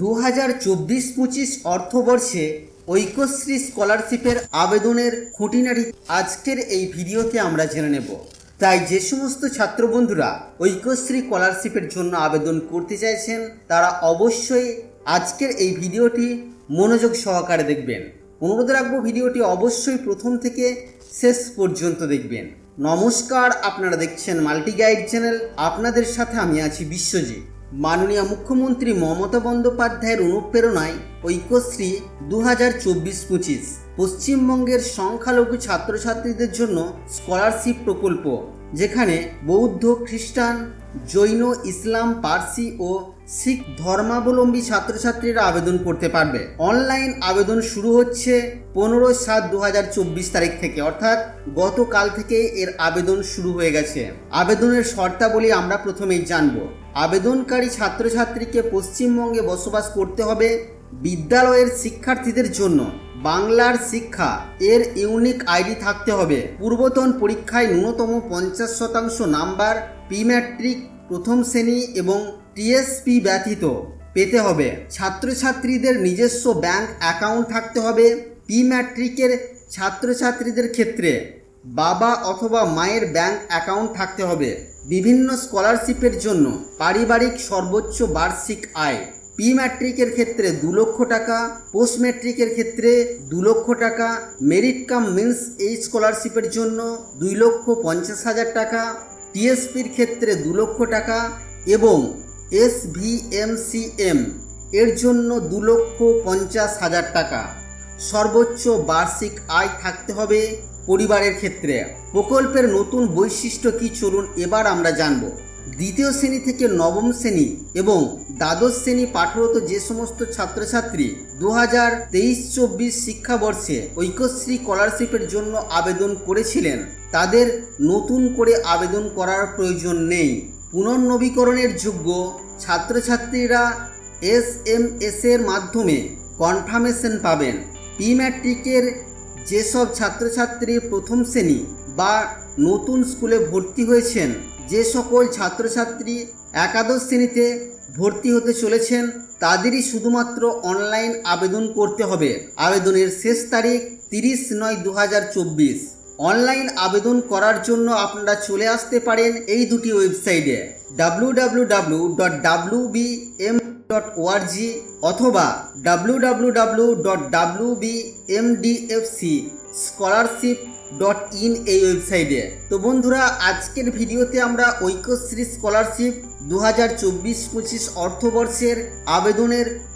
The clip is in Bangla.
দু হাজার চব্বিশ পঁচিশ অর্থবর্ষে ঐক্যশ্রী স্কলারশিপের আবেদনের খুঁটিনাটি আজকের এই ভিডিওতে আমরা জেনে নেব। তাই যে সমস্ত ছাত্র বন্ধুরা ঐক্যশ্রী স্কলারশিপের জন্য আবেদন করতে চাইছেন, তারা অবশ্যই আজকের এই ভিডিওটি মনোযোগ সহকারে দেখবেন। অনুরোধ রাখব ভিডিওটি অবশ্যই প্রথম থেকে শেষ পর্যন্ত দেখবেন। নমস্কার, আপনারা দেখছেন মাল্টি গাইড চ্যানেল। আপনাদের সাথে আমি আছি বিশ্বজিৎ। মাননীয় মুখ্যমন্ত্রী মমতা বন্দ্যোপাধ্যায়ের অনুপ্রেরণায় ঐক্যশ্রী দু হাজার চব্বিশ পঁচিশ পশ্চিমবঙ্গের সংখ্যালঘু ছাত্রছাত্রীদের জন্য স্কলারশিপ প্রকল্প। যেখানে বৌদ্ধ, খ্রিস্টান, জৈন, ইসলাম, পার্সি ও শিখ ধর্মাবলম্বী ছাত্রছাত্রীরা আবেদন করতে পারবে। অনলাইন আবেদন শুরু হচ্ছে পনেরো সাত দু তারিখ থেকে, অর্থাৎ গতকাল থেকে এর আবেদন শুরু হয়ে গেছে। আবেদনের শর্তাবলী আমরা প্রথমেই জানব। আবেদনকারী ছাত্রছাত্রীকে পশ্চিমবঙ্গে বসবাস করতে হবে বিদ্যালয়ের শিক্ষার্থীদের জন্য বাংলার শিক্ষা এর ইউনিক আইডি থাকতে হবে। পূর্বতন পরীক্ষায় ন্যূনতম পঞ্চাশ শতাংশ নাম্বার প্রি ম্যাট্রিক, প্রথম শ্রেণি এবং টিএসপি ব্যতীত পেতে হবে। ছাত্রছাত্রীদের নিজস্ব ব্যাংক অ্যাকাউন্ট থাকতে হবে প্রি ম্যাট্রিকের ছাত্রছাত্রীদের ক্ষেত্রে। বাবা অথবা মায়ের ব্যাংক অ্যাকাউন্ট থাকতে হবে। বিভিন্ন স্কলারশিপের জন্য পারিবারিক সর্বোচ্চ বার্ষিক আয়। প্রি ম্যাট্রিকের ক্ষেত্রে দু লক্ষ টাকা পোস্ট ম্যাট্রিকের ক্ষেত্রে দু লক্ষ টাকা মেরিট কাম মিন্স এই স্কলারশিপের জন্য দুই লক্ষ পঞ্চাশ হাজার টাকা টিএসপির ক্ষেত্রে দু লক্ষ টাকা এবং S V M C M এর জন্য দু লক্ষ পঞ্চাশ হাজার টাকা। সর্বোচ্চ বার্ষিক আয় থাকতে হবে পরিবারের ক্ষেত্রে। প্রকল্পের নতুন বৈশিষ্ট্য কি চলুন এবার আমরা জানব। দ্বিতীয় শ্রেণি থেকে নবম শ্রেণি এবং দ্বাদশ শ্রেণি পাঠরত যে সমস্ত ছাত্রছাত্রী দু হাজার তেইশ চব্বিশ শিক্ষাবর্ষে ঐক্যশ্রী স্কলারশিপের জন্য আবেদন করেছিলেন, তাদের নতুন করে আবেদন করার প্রয়োজন নেই। পুনর্নবীকরণের যোগ্য ছাত্রছাত্রীরা এস এম এর মাধ্যমে কনফার্মেশন পাবেন। প্রি ম্যাট্রিকের যেসব ছাত্রছাত্রী প্রথম শ্রেণি বা নতুন স্কুলে ভর্তি হয়েছেন যে সকল ছাত্রছাত্রী একাদশ শ্রেণীতে ভর্তি হতে চলেছেন, তাদেরই শুধুমাত্র অনলাইন আবেদন করতে হবে। আবেদনের শেষ তারিখ তিরিশ নয় দু অনলাইন আবেদন করার জন্য আপনারা চলে আসতে পারেন এই দুটি ওয়েবসাইটে W W W dot W B M dot O R G অথবা W W W dot W B M D F C scholarship dot in এই ওয়েবসাইটে তো বন্ধুরা, আজকের ভিডিওতে আমরা ঐক্যশ্রী স্কলারশিপ দু হাজার চব্বিশ পঁচিশ অর্থবর্ষের আবেদনের